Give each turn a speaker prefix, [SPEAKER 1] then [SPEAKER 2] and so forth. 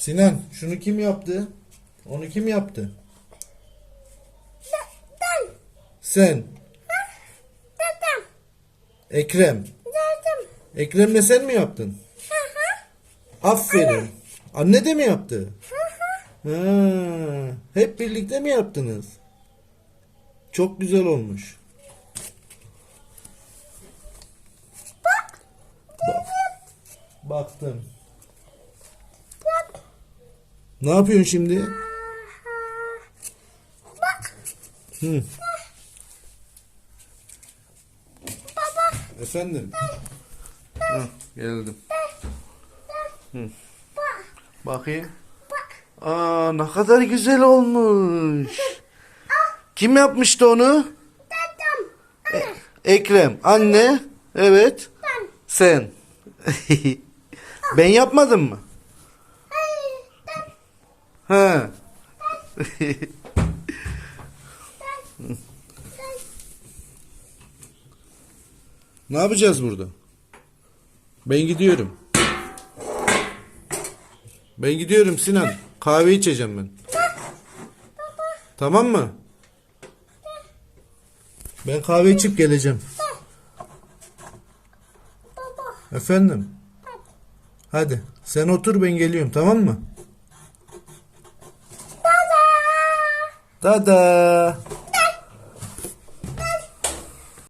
[SPEAKER 1] Sinan şunu kim yaptı? Onu kim yaptı?
[SPEAKER 2] Ben.
[SPEAKER 1] Sen.
[SPEAKER 2] Dedim.
[SPEAKER 1] Ekrem.
[SPEAKER 2] Dedim.
[SPEAKER 1] Ekrem'le sen mi yaptın?
[SPEAKER 2] Hı hı.
[SPEAKER 1] Aferin. Anne de mi yaptı?
[SPEAKER 2] Hı hı.
[SPEAKER 1] Ha, hep birlikte mi yaptınız? Çok güzel olmuş.
[SPEAKER 2] Bak.
[SPEAKER 1] Bak. Baktım. Ne yapıyorsun şimdi?
[SPEAKER 2] Bak.
[SPEAKER 1] Hı.
[SPEAKER 2] Baba.
[SPEAKER 1] Efendim. Hı, geldim. Hı.
[SPEAKER 2] Bak.
[SPEAKER 1] Bakayım.
[SPEAKER 2] Bak.
[SPEAKER 1] Aa ne kadar güzel olmuş. Kim yapmıştı onu?
[SPEAKER 2] Dedim.
[SPEAKER 1] E- Ekrem. Anne. Evet.
[SPEAKER 2] Ben.
[SPEAKER 1] Sen. ben yapmadım mı? Ha. Ne yapacağız burada? Ben gidiyorum. Ben gidiyorum Sinan. Kahve içeceğim ben. Tamam mı? Ben kahve içip geleceğim. Efendim? Hadi sen otur ben geliyorum tamam mı? Tada.